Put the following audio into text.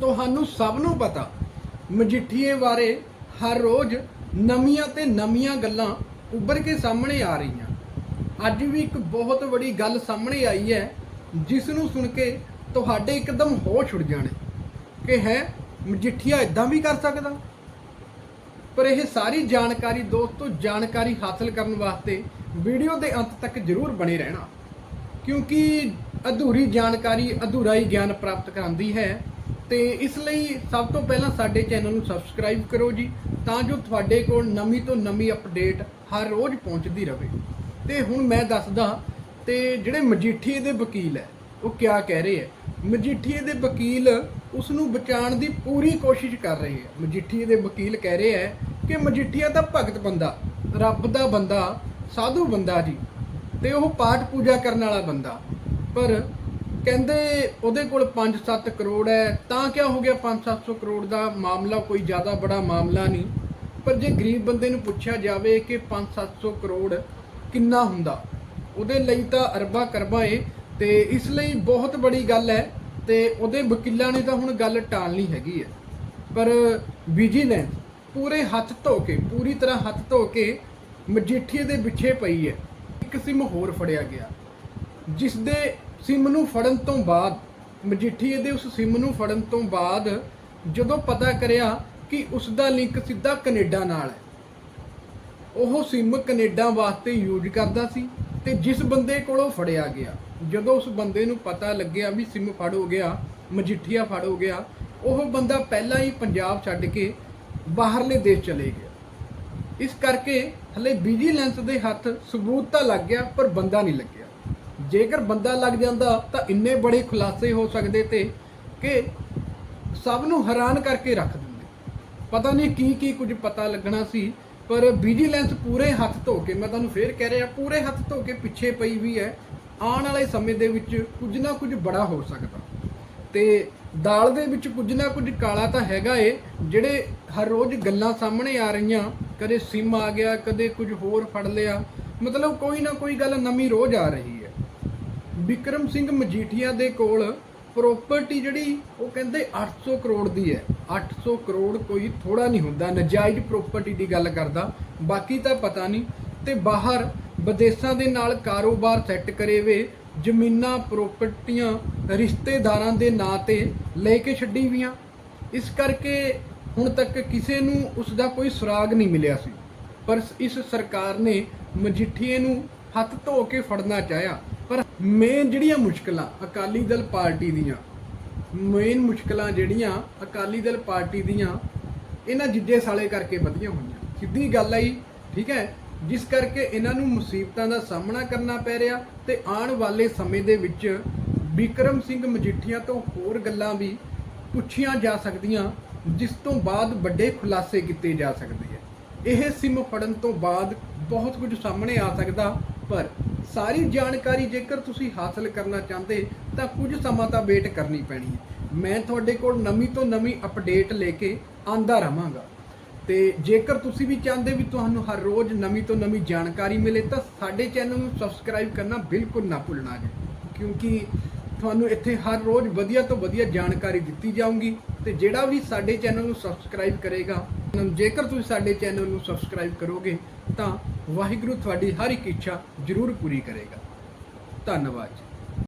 ਤੁਹਾਨੂੰ ਸਭ ਨੂੰ ਪਤਾ, ਮਜੀਠੀਏ ਬਾਰੇ ਹਰ ਰੋਜ਼ ਨਵੀਆਂ ਤੇ ਨਵੀਆਂ ਗੱਲਾਂ ਉੱਭਰ ਕੇ ਸਾਹਮਣੇ ਆ ਰਹੀਆਂ। ਅੱਜ ਵੀ ਇੱਕ ਬਹੁਤ ਵੱਡੀ ਗੱਲ ਸਾਹਮਣੇ ਆਈ ਹੈ, ਜਿਸ ਨੂੰ ਸੁਣ ਕੇ ਤੁਹਾਡੇ ਇੱਕਦਮ ਹੋਸ਼ ਉੱਡ ਜਾਣੇ ਕਿ ਹੈ, ਮਜੀਠੀਆ ਇਦਾਂ ਵੀ ਕਰ ਸਕਦਾ? ਪਰ ਇਹ ਸਾਰੀ ਜਾਣਕਾਰੀ ਦੋਸਤੋ ਜਾਣਕਾਰੀ ਹਾਸਲ ਕਰਨ ਵਾਸਤੇ ਵੀਡੀਓ ਦੇ ਅੰਤ ਤੱਕ ਜ਼ਰੂਰ ਬਣੇ ਰਹਿਣਾ। ਕਿਉਂਕਿ ਅਧੂਰੀ ਜਾਣਕਾਰੀ, ਅਧੂਰਾ ਹੀ ਗਿਆਨ ਪ੍ਰਾਪਤ ਕਰਾਉਂਦੀ ਹੈ। ਤੇ ਇਸ ਲਈ ਸਭ ਤੋਂ ਪਹਿਲਾਂ ਸਾਡੇ ਚੈਨਲ ਨੂੰ ਸਬਸਕ੍ਰਾਈਬ ਕਰੋ ਜੀ, ਤਾਂ ਜੋ ਤੁਹਾਡੇ ਕੋਲ ਨਵੀਂ ਤੋਂ ਨਵੀਂ ਅਪਡੇਟ ਹਰ ਰੋਜ਼ ਪਹੁੰਚਦੀ ਰਹੇ ਤੇ ਹੁਣ ਮੈਂ ਦੱਸਦਾ ਤੇ ਜਿਹੜੇ ਮਜੀਠੀਏ ਦੇ ਵਕੀਲ ਹੈ, ਉਹ ਕਿਆ ਕਹਿ ਰਹੇ ਹੈ? ਮਜੀਠੀਏ ਦੇ ਵਕੀਲ ਉਸ ਨੂੰ ਬਚਾਉਣ ਦੀ ਪੂਰੀ ਕੋਸ਼ਿਸ਼ ਕਰ ਰਹੇ ਹੈ। ਮਜੀਠੀਏ ਦੇ ਵਕੀਲ ਕਹਿ ਰਹੇ ਹੈ ਕਿ ਮਜੀਠੀਆ ਦਾ ਭਗਤ ਬੰਦਾ, ਰੱਬ ਦਾ ਬੰਦਾ, ਸਾਧੂ ਬੰਦਾ ਜੀ, ਤੇ ਉਹ ਪਾਠ ਪੂਜਾ ਕਰਨ ਵਾਲਾ ਬੰਦਾ। ਪਰ ਕਹਿੰਦੇ ਉਹਦੇ ਕੋਲ 5-7 ਕਰੋੜ ਹੈ, ਤਾਂ ਕਿਆ ਹੋ ਗਿਆ 5-700 ਕਰੋੜ ਦਾ ਮਾਮਲਾ ਕੋਈ ਜ਼ਿਆਦਾ ਬੜਾ ਮਾਮਲਾ ਨਹੀਂ। ਪਰ ਜੇ ਗਰੀਬ ਬੰਦੇ ਨੂੰ ਪੁੱਛਿਆ ਜਾਵੇ ਕਿ 5-700 ਕਰੋੜ ਕਿੰਨਾ ਹੁੰਦਾ, ਉਹਦੇ ਲਈ ਤਾਂ ਅਰਬਾਂ ਕਰਬਾ ਏ, ਤੇ ਇਸ ਲਈ ਬਹੁਤ ਬੜੀ ਗੱਲ ਹੈ, ਤੇ ਉਹਦੇ ਵਕੀਲਾਂ ਨੇ ਤਾਂ ਹੁਣ ਗੱਲ ਟਾਲਣੀ ਹੈਗੀ ਹੈ। ਪਰ ਵਿਜੀਲੈਂਸ ਪੂਰੇ ਹੱਥ ਧੋ ਕੇ, ਪੂਰੀ ਤਰ੍ਹਾਂ ਹੱਥ ਧੋ ਕੇ ਮਜੀਠੀਏ ਦੇ ਪਿੱਛੇ ਪਈ ਹੈ। ਇੱਕ ਸਿਮ ਹੋਰ ਫੜਿਆ ਗਿਆ ਜਿਸ ਦੇ ਸਿਮ ਨੂੰ ਫੜਨ ਤੋਂ ਬਾਅਦ ਮਜੀਠੀਏ ਦੇ ਉਸ ਸਿਮ ਨੂੰ ਫੜਨ ਤੋਂ ਬਾਅਦ ਜਦੋਂ ਪਤਾ ਕਰਿਆ ਕਿ ਉਸ ਦਾ ਲਿੰਕ ਸਿੱਧਾ ਕੈਨੇਡਾ ਨਾਲ ਹੈ। ਉਹ ਸਿਮ ਕੈਨੇਡਾ ਵਾਸਤੇ ਯੂਜ਼ ਕਰਦਾ ਸੀ ਤੇ ਜਿਸ ਬੰਦੇ ਕੋਲੋਂ ਫੜਿਆ ਗਿਆ, ਜਦੋਂ ਉਸ ਬੰਦੇ ਨੂੰ ਪਤਾ ਲੱਗਿਆ ਵੀ ਸਿਮ ਫੜ ਹੋ ਗਿਆ, ਮਜੀਠੀਆ ਫੜ ਹੋ ਗਿਆ, ਉਹ ਬੰਦਾ ਪਹਿਲਾਂ ਹੀ ਪੰਜਾਬ ਛੱਡ ਕੇ ਬਾਹਰਲੇ ਦੇਸ਼ ਚਲੇ ਗਿਆ। ਇਸ ਕਰਕੇ ਹਲੇ ਵਿਜੀਲੈਂਸ ਦੇ ਹੱਥ ਸਬੂਤ ਤਾਂ ਲੱਗ ਗਿਆ, ਪਰ ਬੰਦਾ ਨਹੀਂ ਲੱਗਿਆ। ਜੇਕਰ ਬੰਦਾ ਲੱਗ ਜਾਂਦਾ ਤਾਂ ਇੰਨੇ ਬੜੇ ਖੁਲਾਸੇ ਹੋ ਸਕਦੇ ਤੇ ਕਿ ਸਭ ਨੂੰ ਹੈਰਾਨ ਕਰਕੇ ਰੱਖ ਦਿੰਦੇ। ਪਤਾ ਨਹੀਂ ਕੀ ਕੀ ਕੁਝ ਪਤਾ ਲੱਗਣਾ ਸੀ, ਪਰ ਵਿਜੀਲੈਂਸ ਪੂਰੇ ਹੱਥ ਧੋ ਕੇ, ਮੈਂ ਤੁਹਾਨੂੰ ਫੇਰ ਕਹਿ ਰਿਹਾ, ਪੂਰੇ ਹੱਥ ਧੋ ਕੇ ਪਿੱਛੇ ਪਈ ਵੀ ਹੈ, ਆਉਣ ਵਾਲੇ ਸਮੇਂ ਦੇ ਵਿੱਚ ਕੁਝ ਨਾ ਕੁਝ ਬੜਾ ਹੋ ਸਕਦਾ। ਤੇ ਦਾਲ ਦੇ ਵਿੱਚ ਕੁਝ ਨਾ ਕੁਝ ਕਾਲਾ ਤਾਂ ਹੈਗਾ ਏ, ਜਿਹੜੇ ਹਰ ਰੋਜ਼ ਗੱਲਾਂ ਸਾਹਮਣੇ ਆ ਰਹੀਆਂ, ਕਦੇ ਸਿਮ ਆ ਗਿਆ, ਕਦੇ ਕੁਝ ਹੋਰ ਫੜ ਲਿਆ, ਮਤਲਬ ਕੋਈ ਨਾ ਕੋਈ ਗੱਲ ਨਵੀਂ ਰੋਜ਼ ਆ ਰਹੀ ਹੈ। ਵਿਕਰਮ ਸਿੰਘ ਮਜੀਠੀਆ ਦੇ ਕੋਲ ਪ੍ਰਾਪਰਟੀ ਜਿਹੜੀ ਉਹ ਕਹਿੰਦੇ 800 ਕਰੋੜ ਦੀ ਹੈ। 800 ਕਰੋੜ ਕੋਈ ਥੋੜਾ ਨਹੀਂ ਹੁੰਦਾ, ਨਜਾਇਜ਼ ਪ੍ਰਾਪਰਟੀ ਦੀ ਗੱਲ ਕਰਦਾ। ਬਾਕੀ ਤਾਂ ਪਤਾ ਨਹੀਂ। ਤੇ ਬਾਹਰ ਵਿਦੇਸ਼ਾਂ ਦੇ ਨਾਲ ਕਾਰੋਬਾਰ ਸੈੱਟ ਕਰੇ ਵੇ ਜ਼ਮੀਨਾਂ ਪ੍ਰਾਪਰਟੀਆਂ ਰਿਸ਼ਤੇਦਾਰਾਂ ਦੇ ਨਾਂ ਤੇ ਲੈ ਕੇ ਛੱਡੀ ਵੀਆਂ ਇਸ ਕਰਕੇ ਹੁਣ ਤੱਕ ਕਿਸੇ ਨੂੰ ਉਸ ਦਾ ਕੋਈ ਸੁਰਾਗ ਨਹੀਂ ਮਿਲਿਆ ਸੀ। ਪਰ ਇਸ ਸਰਕਾਰ ਨੇ ਮਜੀਠੀਏ ਨੂੰ ਹੱਥ ਧੋ ਕੇ ਫੜਨਾ ਚਾਹਿਆ। ਪਰ ਮੇਨ ਜਿਹੜੀਆਂ ਮੁਸ਼ਕਲਾਂ ਅਕਾਲੀ ਦਲ ਪਾਰਟੀ ਦੀਆਂ ਮੇਨ ਮੁਸ਼ਕਲਾਂ ਜਿਹੜੀਆਂ ਅਕਾਲੀ ਦਲ ਪਾਰਟੀ ਦੀਆਂ, ਇਹਨਾਂ ਜਿੱਜੇ ਸਾਲੇ ਕਰਕੇ ਵਧੀਆਂ ਹੋਈਆਂ। ਸਿੱਧੀ ਗੱਲ ਆਈ ਠੀਕ ਹੈ? ਜਿਸ ਕਰਕੇ ਇਹਨਾਂ ਨੂੰ ਮੁਸੀਬਤਾਂ ਦਾ ਸਾਹਮਣਾ ਕਰਨਾ ਪੈ ਰਿਹਾ ਤੇ ਆਉਣ ਵਾਲੇ ਸਮੇਂ ਦੇ ਵਿੱਚ ਵਿਕਰਮ ਸਿੰਘ ਮਜੀਠੀਆ ਤੋਂ ਹੋਰ ਗੱਲਾਂ ਵੀ ਪੁੱਛੀਆਂ ਜਾ ਸਕਦੀਆਂ, ਜਿਸ ਤੋਂ ਬਾਅਦ ਵੱਡੇ ਖੁਲਾਸੇ ਕੀਤੇ ਜਾ ਸਕਦੇ ਹੈ ਇਹ ਸਿਮ ਫੜਨ ਤੋਂ ਬਾਅਦ ਬਹੁਤ ਕੁਝ ਸਾਹਮਣੇ ਆ ਸਕਦਾ ਪਰ ਸਾਰੀ ਜਾਣਕਾਰੀ ਜੇਕਰ ਤੁਸੀਂ ਹਾਸਲ ਕਰਨਾ ਚਾਹੁੰਦੇ, ਤਾਂ ਕੁਝ ਸਮਾਂ ਤਾਂ ਵੇਟ ਕਰਨੀ ਪੈਣੀ ਹੈ। ਮੈਂ ਤੁਹਾਡੇ ਕੋਲ ਨਵੀਂ ਤੋਂ ਨਵੀਂ ਅਪਡੇਟ ਲੈ ਕੇ ਆਂਦਾ ਰਹਾਂਗਾ। ਤੇ ਜੇਕਰ ਤੁਸੀਂ ਵੀ ਚਾਹੁੰਦੇ ਵੀ ਤੁਹਾਨੂੰ ਹਰ ਰੋਜ਼ ਨਵੀਂ ਤੋਂ ਨਵੀਂ ਜਾਣਕਾਰੀ ਮਿਲੇ, ਤਾਂ ਸਾਡੇ ਚੈਨਲ ਨੂੰ ਸਬਸਕ੍ਰਾਈਬ ਕਰਨਾ ਬਿਲਕੁਲ ਨਾ ਭੁੱਲਣਾ ਜੀ। ਕਿਉਂਕਿ ਤੁਹਾਨੂੰ ਇੱਥੇ ਹਰ ਰੋਜ਼ ਵਧੀਆ ਤੋਂ ਵਧੀਆ ਜਾਣਕਾਰੀ ਦਿੱਤੀ ਜਾਊਗੀ ਤੇ ਜਿਹੜਾ ਵੀ ਸਾਡੇ ਚੈਨਲ ਨੂੰ ਸਬਸਕ੍ਰਾਈਬ ਕਰੇਗਾ ਜੇਕਰ ਤੁਸੀਂ ਸਾਡੇ ਚੈਨਲ ਨੂੰ ਸਬਸਕ੍ਰਾਈਬ ਕਰੋਗੇ, ਤਾਂ ਵਾਹਿਗੁਰੂ ਤੁਹਾਡੀ ਹਰ ਇੱਕ ਇੱਛਾ ਜ਼ਰੂਰ ਪੂਰੀ ਕਰੇਗਾ। ਧੰਨਵਾਦ ਜੀ।